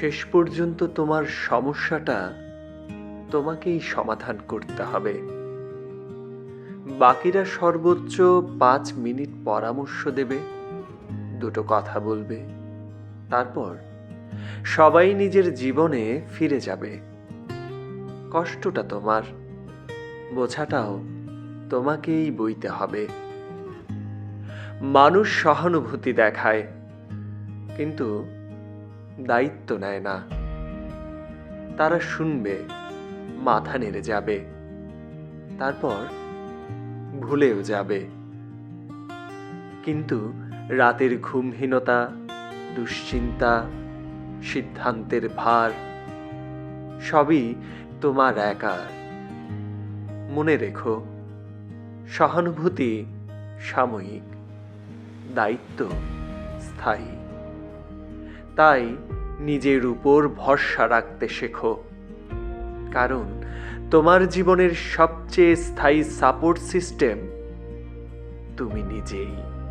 শেষ পর্যন্ত তোমার সমস্যাটা তোমাকেই সমাধান করতে হবে। বাকিরা সর্বোচ্চ পাঁচ মিনিট পরামর্শ দেবে, দুটো কথা বলবে, তারপর সবাই নিজের জীবনে ফিরে যাবে। কষ্টটা তোমার, বোঝাটাও তোমাকেই বইতে হবে। মানুষ সহানুভূতি দেখায়, কিন্তু দায়িত্ব নেয় না। তারা শুনবে, মাথা নেড়ে যাবে। তারপর ভুলেও যাবে। কিন্তু রাতের ঘুমহীনতা, দুশ্চিন্তা, সিদ্ধান্তের ভার, সবই তোমার একার মনে রেখো, সহানুভূতি সাময়িক, দায়িত্ব স্থায়ী। তাই নিজের উপর ভরসা রাখতে শেখো। কারণ তোমার জীবনের সবচেয়ে স্থায়ী সাপোর্ট সিস্টেম তুমি নিজেই।